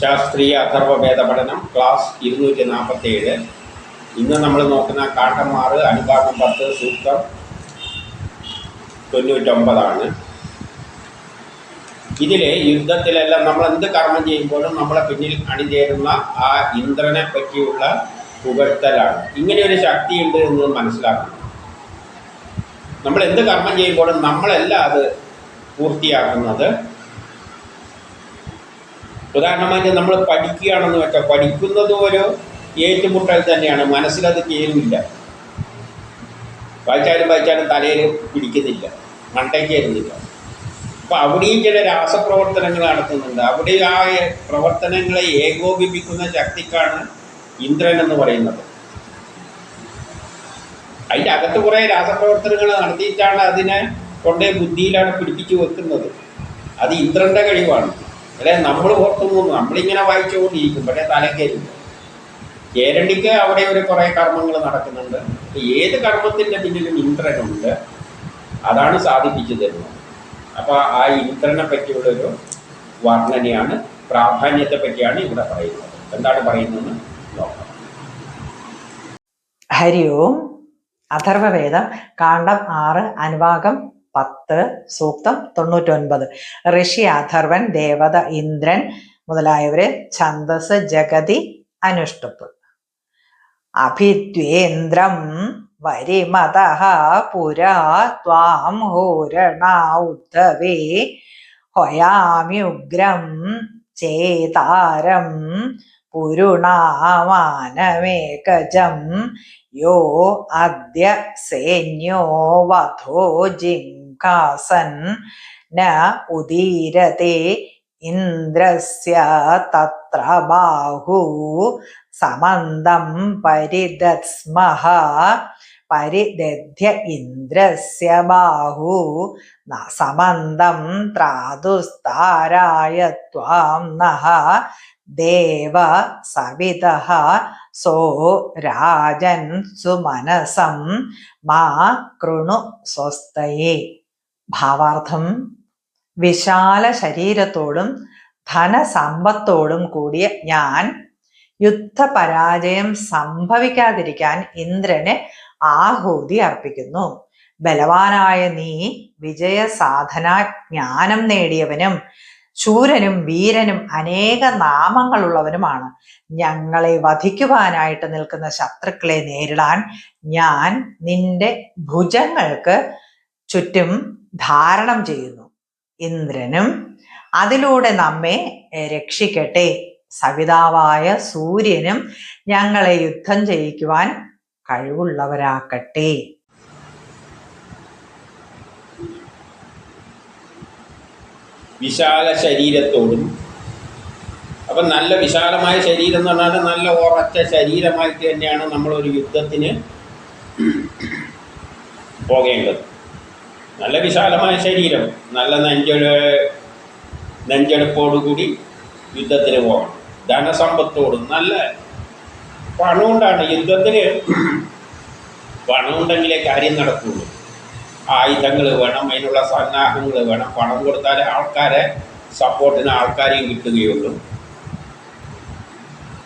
ശാസ്ത്രീയ അഥർവവേദ പഠനം ക്ലാസ് ഇരുന്നൂറ്റി നാൽപ്പത്തേഴ് ഇന്ന് നമ്മൾ നോക്കുന്ന കാട്ടന്മാർ അനുഭാഗം പത്ത് സൂക്തം തൊണ്ണൂറ്റൊമ്പതാണ്. ഇതിൽ യുദ്ധത്തിലെല്ലാം നമ്മൾ എന്ത് കർമ്മം ചെയ്യുമ്പോഴും നമ്മളെ പിന്നിൽ അണിചേരുന്ന ആ ഇന്ദ്രനെ പറ്റിയുള്ള പുകഴ്ത്തലാണ്. ഇങ്ങനെ ഒരു ശക്തിയുണ്ട് എന്ന് മനസ്സിലാക്കണം. നമ്മൾ എന്ത് കർമ്മം ചെയ്യുമ്പോഴും നമ്മളല്ല അത് പൂർത്തിയാക്കുന്നത്. ഉദാഹരണമായിട്ട് നമ്മൾ പഠിക്കുകയാണെന്ന് വെച്ചാൽ പഠിക്കുന്നത് ഒരു ഏറ്റുമുട്ടൽ തന്നെയാണ്. മനസ്സിലത് കേൾവില്ല വായിച്ചാലും വായിച്ചാലും തലയിൽ പിടിക്കുന്നില്ല. മണ്ടയ്ക്ക് ചേരുന്നില്ല അപ്പോൾ അവിടെയും ചില രാസപ്രവർത്തനങ്ങൾ നടത്തുന്നുണ്ട്. അവിടെ ആ പ്രവർത്തനങ്ങളെ ഏകോപിപ്പിക്കുന്ന ശക്തിക്കാണ് ഇന്ദ്രൻ എന്ന് പറയുന്നത്. അതിന്റെ അകത്ത് കുറേ രാസപ്രവർത്തനങ്ങൾ നടത്തിയിട്ടാണ് അതിനെ കൊണ്ടേ ബുദ്ധിയിലാണ് പിടിപ്പിച്ചു വെക്കുന്നത്. അത് ഇന്ദ്രന്റെ കഴിവാണ്. അല്ലെ നമ്മൾ പുറത്തു പോകുന്നു നമ്മളിങ്ങനെ വായിച്ചുകൊണ്ടിരിക്കും പക്ഷേ തലക്കേരില്ല കേരണ്ടിക്ക് അവിടെ ഒരു കുറേ കർമ്മങ്ങൾ നടക്കുന്നുണ്ട്. ഏത് കർമ്മത്തിന്റെ പിന്നിലും ഇന്ദ്രനുണ്ട്. അതാണ് സാധിപ്പിച്ചു തരുന്നത്. അപ്പോൾ ആ ഇന്ദ്രനെ പറ്റിയുള്ളൊരു വർണനയാണ് പ്രാധാന്യത്തെ പറ്റിയാണ് ഇവിടെ പറയുന്നത്. എന്താണ് പറയുന്നത് നോക്കാം. ഹരി ഓം. അഥർവവേദം കാണ്ഡം ആറ് അനുഭാഗം പത്ത് സൂക്തം തൊണ്ണൂറ്റൊൻപത്. ഋഷി അഥർവൻ ദേവത ഇന്ദ്രൻ മുതലായവര് ഛന്ദസ് ജഗതി അനുഷ്ടുപ്പ്. അഭിദ്വേന്ദ്രം വരിമത പുരാ ത്വാം ഹോരണ ഉദ്ധവേ ഹൊയാമ്യുഗ്രം ചേതാരം പുരുണാമാനമേകജം യോ അദ്യ സേന്യോ വധോ ജിംകാസൻ ന ഉദീരത്തെ ഇന്ദ്രസ്യ തത്ര ബാഹു സമന്തം പരിദസ്മഹ പരിദധ്യ ഇന്ദ്രസ്യ ബാഹു സമന്തം ത്രാതുസ്താരായ ത്വാം നഹ ദേവ സവിതഃ സോ രാജൻ സുമനസം മാ കൃണു സ്വസ്തയേ ഭാവാർത്ഥം വിശാല ശരീരത്തോടും ധനസമ്പത്തോടും കൂടിയ ഞാൻ യുദ്ധപരാജയം സംഭവിക്കാതിരിക്കാൻ ഇന്ദ്രന് ആഹൂതി അർപ്പിക്കുന്നു. ബലവാനായ നീ വിജയ സാധന ജ്ഞാനം നേടിയവനും ശൂരനും വീരനും അനേക നാമങ്ങളുള്ളവനുമാണ്. ഞങ്ങളെ വധിക്കുവാനായിട്ട് നിൽക്കുന്ന ശത്രുക്കളെ നേരിടാൻ ഞാൻ നിന്റെ ഭുജങ്ങൾക്ക് ചുറ്റും ധാരണം ചെയ്യുന്നു. ഇന്ദ്രനും അതിലൂടെ നമ്മെ രക്ഷിക്കട്ടെ. സവിതാവായ സൂര്യനും ഞങ്ങളെ യുദ്ധം ചെയ്യിക്കുവാൻ കഴിവുള്ളവരാക്കട്ടെ. വിശാല ശരീരത്തോടും അപ്പം നല്ല വിശാലമായ ശരീരം എന്ന് പറഞ്ഞാൽ നല്ല ഉറച്ച ശരീരമായിട്ട് തന്നെയാണ് നമ്മളൊരു യുദ്ധത്തിന് പോകേണ്ടത്. നല്ല വിശാലമായ ശരീരം. നല്ല നെഞ്ചൊഴ നെഞ്ചെടുപ്പോടുകൂടി യുദ്ധത്തിന് പോകണം. ധനസമ്പത്തോടും നല്ല പണമുണ്ടാണ് യുദ്ധത്തിന് പണമുണ്ടെങ്കിലേ കാര്യം നടക്കുള്ളൂ. ആയുധങ്ങൾ വേണം അതിനുള്ള സന്നാഹങ്ങൾ വേണം. പണം കൊടുത്താലേ ആൾക്കാരെ സപ്പോർട്ടിന് ആൾക്കാരെയും കിട്ടുകയുള്ളൂ.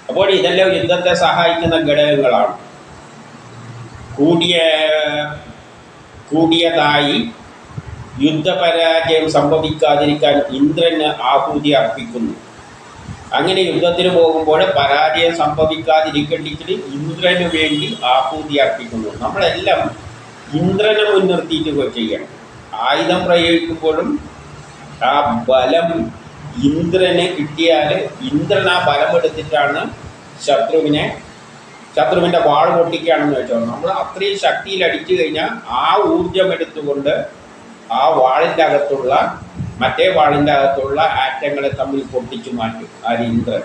അപ്പോൾ ഇതെല്ലാം യുദ്ധത്തെ സഹായിക്കുന്ന ഘടകങ്ങളാണ്. കൂടിയ കൂടിയതായി യുദ്ധപരാജയം സംഭവിക്കാതിരിക്കാൻ ഇന്ദ്രന് ആഹൂതി അർപ്പിക്കുന്നു. അങ്ങനെ യുദ്ധത്തിന് പോകുമ്പോൾ പരാജയം സംഭവിക്കാതിരിക്കേണ്ടിട്ട് ഇന്ദ്രന് വേണ്ടി ആഹൂതി അർപ്പിക്കുന്നു. നമ്മളെല്ലാം ഇന്ദ്രനെ മുൻനിർത്തിയിട്ട് ചെയ്യണം. ആയുധം പ്രയോഗിക്കുമ്പോഴും ആ ബലം ഇന്ദ്രന് കിട്ടിയാൽ ഇന്ദ്രൻ ആ ബലം എടുത്തിട്ടാണ് ശത്രുവിനെ ശത്രുവിന്റെ വാൾ പൊട്ടിക്കുകയാണെന്ന് വെച്ചോ. നമ്മൾ അത്രയും ശക്തിയിൽ അടിച്ചു കഴിഞ്ഞാൽ ആ ഊർജം എടുത്തുകൊണ്ട് ആ വാളിന്റെ അകത്തുള്ള മറ്റേ വാളിന്റെ അകത്തുള്ള ആറ്റങ്ങളെ തമ്മിൽ പൊട്ടിച്ചു മാറ്റും. ആര്? ഇന്ദ്രൻ.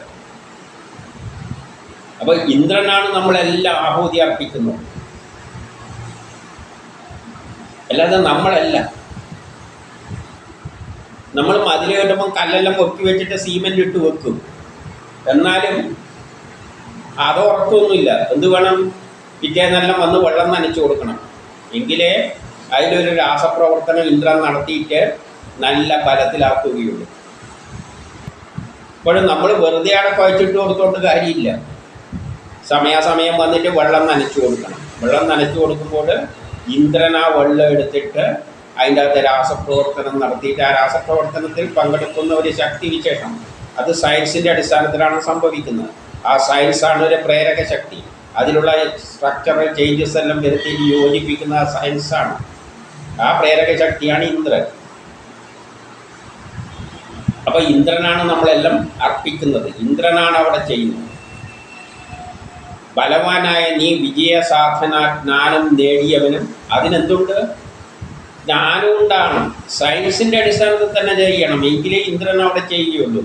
അപ്പോൾ ഇന്ദ്രനാണ് നമ്മളെല്ലാം ആഹൂതി അർപ്പിക്കുന്നത്. അല്ലാതെ നമ്മളല്ല. നമ്മൾ മതിൽ കെട്ടുമ്പോൾ കല്ലെല്ലാം പൊക്കി വെച്ചിട്ട് സീമെന്റ് ഇട്ട് വെക്കും. എന്നാലും അതോർക്കൊന്നുമില്ല എന്ത് വേണം? പിറ്റേന്നെല്ലാം വന്ന് വെള്ളം നനച്ചു കൊടുക്കണം. എങ്കിലേ അതിലൊരു രാസപ്രവർത്തനം ഇന്ദ്രൻ നടത്തിയിട്ട് നല്ല ഫലത്തിലാക്കുകയുള്ളൂ. ഇപ്പോഴും നമ്മൾ വെറുതെ അവിടെ കുഴച്ചിട്ട് കൊടുത്തോണ്ട് കാര്യമില്ല. സമയാസമയം വന്നിട്ട് വെള്ളം നനച്ചു കൊടുക്കണം. വെള്ളം നനച്ചു കൊടുക്കുമ്പോൾ ഇന്ദ്രൻ ആ വെള്ളം എടുത്തിട്ട് അതിന്റെ അകത്ത് രാസപ്രവർത്തനം നടത്തിയിട്ട് ആ രാസപ്രവർത്തനത്തിൽ പങ്കെടുക്കുന്ന ഒരു ശക്തി വിശേഷം. അത് സയൻസിന്റെ അടിസ്ഥാനത്തിലാണ് സംഭവിക്കുന്നത്. ആ സയൻസാണ് ഒരു പ്രേരക ശക്തി. അതിലുള്ള സ്ട്രക്ചറൽ ചേഞ്ചസ് എല്ലാം വരുത്തി യോജിപ്പിക്കുന്ന സയൻസാണ് ആ പ്രേരക ശക്തിയാണ് ഇന്ദ്രൻ. അപ്പൊ ഇന്ദ്രനാണ് നമ്മളെല്ലാം അർപ്പിക്കുന്നത്. ഇന്ദ്രനാണ് അവിടെ ചെയ്യുന്നത്. ബലവാനായ നീ വിജയ സാധന ജ്ഞാനം നേടിയവനും അതിനെന്തുണ്ട്? ജ്ഞാനം ഉണ്ടാണ് സയൻസിന്റെ അടിസ്ഥാനത്തിൽ തന്നെ ചെയ്യണം. എങ്കിലേ ഇന്ദ്രൻ അവിടെ ചെയ്യുകയുള്ളൂ.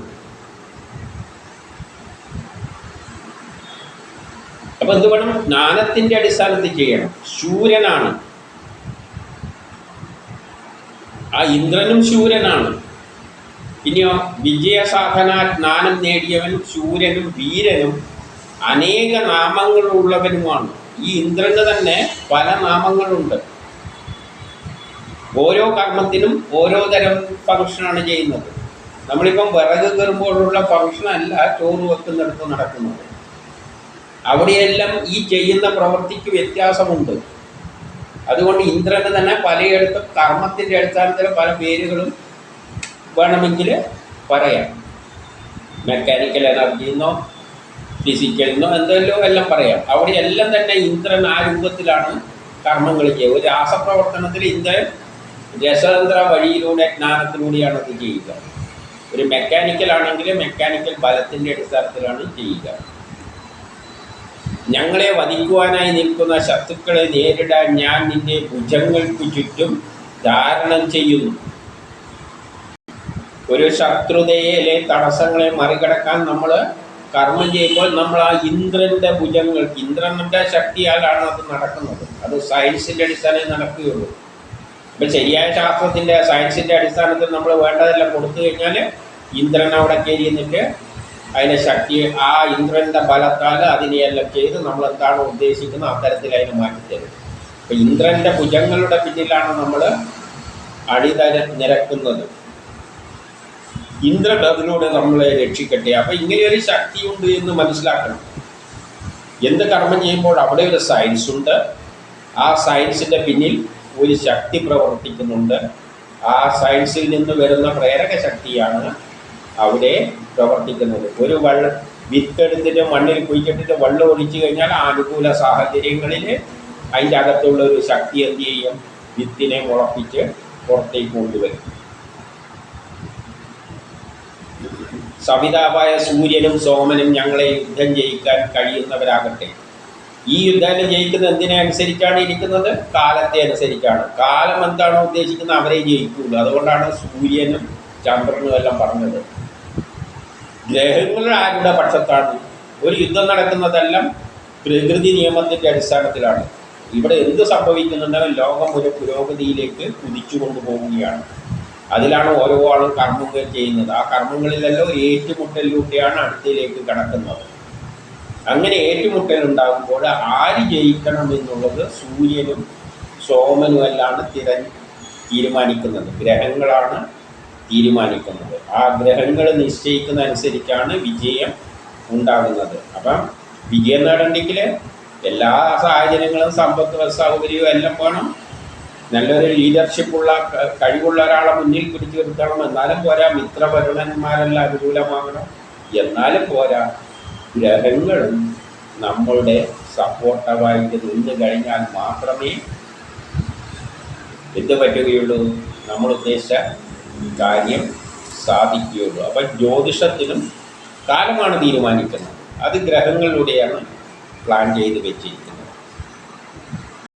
അപ്പൊ എന്ത് വേണം? അടിസ്ഥാനത്തിൽ ചെയ്യണം. ശൂരനാണ് ആ ഇന്ദ്രനും ശൂരനാണ്. പിന്നെയോ വിജയസാധനാ ജ്ഞാനം നേടിയവൻ ശൂരനും വീരനും അനേക നാമങ്ങളുള്ളവനുമാണ്. ഈ ഇന്ദ്രന് തന്നെ പല നാമങ്ങളുണ്ട്. ഓരോ കർമ്മത്തിനും ഓരോ തരം ഫങ്ഷനാണ് ചെയ്യുന്നത്. നമ്മളിപ്പം വിറക് കയറുമ്പോഴുള്ള ഫങ്ഷൻ അല്ല ചോറ് വെക്കുന്നിടത്ത് നടക്കുന്നത്. അവിടെയെല്ലാം ഈ ചെയ്യുന്ന പ്രവൃത്തിക്ക് വ്യത്യാസമുണ്ട്. അതുകൊണ്ട് ഇന്ദ്രന് തന്നെ പലയിടത്തും കർമ്മത്തിന്റെ അടിസ്ഥാനത്തിൽ പല പേരുകളും വേണമെങ്കിൽ പറയാം. മെക്കാനിക്കൽ എനർജി എന്നോ ഫിസിക്കൽ എന്നോ എന്തെല്ലോ എല്ലാം പറയാം. അവിടെ എല്ലാം തന്നെ ഇന്ദ്രൻ ആ രൂപത്തിലാണ് കർമ്മങ്ങൾ ചെയ്യുക. ഒരു രാസപ്രവർത്തനത്തിൽ ഇന്ദ്രൻ രസതന്ത്ര വഴിയിലൂടെ ജ്ഞാനത്തിലൂടെയാണ് അത് ചെയ്യുക. ഒരു മെക്കാനിക്കൽ ആണെങ്കിൽ മെക്കാനിക്കൽ ബലത്തിന്റെ അടിസ്ഥാനത്തിലാണ് ചെയ്യുക. ഞങ്ങളെ വധിക്കുവാനായി നിൽക്കുന്ന ശത്രുക്കളെ നേരിടാൻ ഞാൻ നിന്റെ ഭുജങ്ങൾക്ക് ചുറ്റും ധാരണം ചെയ്യുന്നു. ഒരു ശത്രുതയിലെ തടസ്സങ്ങളെ മറികടക്കാൻ നമ്മൾ കർമ്മം ചെയ്യുമ്പോൾ നമ്മൾ ആ ഇന്ദ്രന്റെ ഭുജങ്ങൾ ഇന്ദ്രന്റെ ശക്തിയാലാണ് അത് നടക്കുന്നത്. അത് സയൻസിന്റെ അടിസ്ഥാനത്തിൽ നടക്കുകയുള്ളൂ. ഇപ്പൊ ശരിയായ ശാസ്ത്രത്തിന്റെ സയൻസിന്റെ അടിസ്ഥാനത്തിൽ നമ്മൾ വേണ്ടതെല്ലാം കൊടുത്തു കഴിഞ്ഞാൽ ഇന്ദ്രൻ അവിടെ കയറി നിന്നിട്ട് അതിനെ ശക്തി ആ ഇന്ദ്രന്റെ ബലത്താൽ അതിനെയെല്ലാം ചെയ്ത് നമ്മൾ എന്താണ് ഉദ്ദേശിക്കുന്നത്? അത്തരത്തിൽ അതിനെ മാറ്റിത്തരും. അപ്പം ഇന്ദ്രന്റെ ഭുജങ്ങളുടെ പിന്നിലാണ് നമ്മൾ അടിതര നിരക്കുന്നത്. ഇന്ദ്രൻ അതിലൂടെ നമ്മളെ രക്ഷിക്കട്ടെ. അപ്പം ഇങ്ങനെയൊരു ശക്തിയുണ്ട് എന്ന് മനസ്സിലാക്കണം. എന്ത് കർമ്മം ചെയ്യുമ്പോൾ അവിടെ ഒരു സയൻസ് ഉണ്ട്. ആ സയൻസിന്റെ പിന്നിൽ ഒരു ശക്തി പ്രവർത്തിക്കുന്നുണ്ട്. ആ സയൻസിൽ നിന്ന് വരുന്ന പ്രേരക ശക്തിയാണ് അവിടെ പ്രവർത്തിക്കുന്നത്. ഒരു വള്ള വിത്തെടുത്തിട്ട് മണ്ണിൽ കുഴിച്ചിട്ടിട്ട് വെള്ളം ഒഴിച്ചു കഴിഞ്ഞാൽ അനുകൂല സാഹചര്യങ്ങളിൽ അതിന്റെ അകത്തുള്ള ഒരു ശക്തി എന്ത് ചെയ്യും? വിത്തിനെ മുളപ്പിച്ച് പുറത്തേക്ക് കൊണ്ടുവരും. സവിതാവായ സൂര്യനും സോമനും ഞങ്ങളെ യുദ്ധം ജയിക്കാൻ കഴിയുന്നവരാകട്ടെ. ഈ യുദ്ധം ജയിക്കുന്നത് എന്തിനെ അനുസരിച്ചാണ് ഇരിക്കുന്നത്? കാലത്തെ അനുസരിച്ചാണ്. കാലം എന്താണോ ഉദ്ദേശിക്കുന്നത്? അവരെ ജയിക്കുള്ളൂ. അതുകൊണ്ടാണ് സൂര്യനും ചന്ദ്രനും എല്ലാം പറഞ്ഞത്. ഗ്രഹങ്ങൾ ആരുടെ പക്ഷത്താണ്. ഒരു യുദ്ധം നടക്കുന്നതെല്ലാം പ്രകൃതി നിയമത്തിന്റെ അടിസ്ഥാനത്തിലാണ്. ഇവിടെ എന്ത് സംഭവിക്കുന്നുണ്ടെങ്കിൽ ലോകം ഒരു പുരോഗതിയിലേക്ക് കുതിച്ചു കൊണ്ടുപോവുകയാണ്. അതിലാണ് ഓരോ ആളും കർമ്മങ്ങൾ ചെയ്യുന്നത്. ആ കർമ്മങ്ങളിലെല്ലാം ഏറ്റുമുട്ടലിലൂടെയാണ് അടുത്തിലേക്ക് കടക്കുന്നത്. അങ്ങനെ ഏറ്റുമുട്ടൽ ഉണ്ടാകുമ്പോൾ ആര് ജയിക്കണം എന്നുള്ളത് സൂര്യനും സോമനും സോമനുമെല്ലാണ് തിര തീരുമാനിക്കുന്നത്. ഗ്രഹങ്ങളാണ് തീരുമാനിക്കുന്നത്. ആ ഗ്രഹങ്ങൾ നിശ്ചയിക്കുന്ന അനുസരിച്ചാണ് വിജയം ഉണ്ടാകുന്നത്. അപ്പം വിജയം നേടണ്ടെങ്കിൽ എല്ലാ സാഹചര്യങ്ങളും സമ്പത്ത് സൗകര്യവും എല്ലാം വേണം. നല്ലൊരു ലീഡർഷിപ്പുള്ള കഴിവുള്ള ഒരാളെ മുന്നിൽ പിടിച്ചു നിർത്തണം എന്നാലും പോരാ മിത്രപരുണന്മാരെല്ലാം അനുകൂലമാകണം. എന്നാലും പോരാ ഗ്രഹങ്ങളും നമ്മളുടെ സപ്പോർട്ടവായിട്ട് നിന്ന് കഴിഞ്ഞാൽ മാത്രമേ എന്ത് പറ്റുകയുള്ളൂ? നമ്മൾ ഉദ്ദേശിച്ച കാര്യം സാധിക്കുകയുള്ളൂ. അപ്പം ജ്യോതിഷത്തിനും കാലമാണ് തീരുമാനിക്കുന്നത്. അത് ഗ്രഹങ്ങളിലൂടെയാണ് പ്ലാൻ ചെയ്ത് വെച്ചിരിക്കുന്നത്.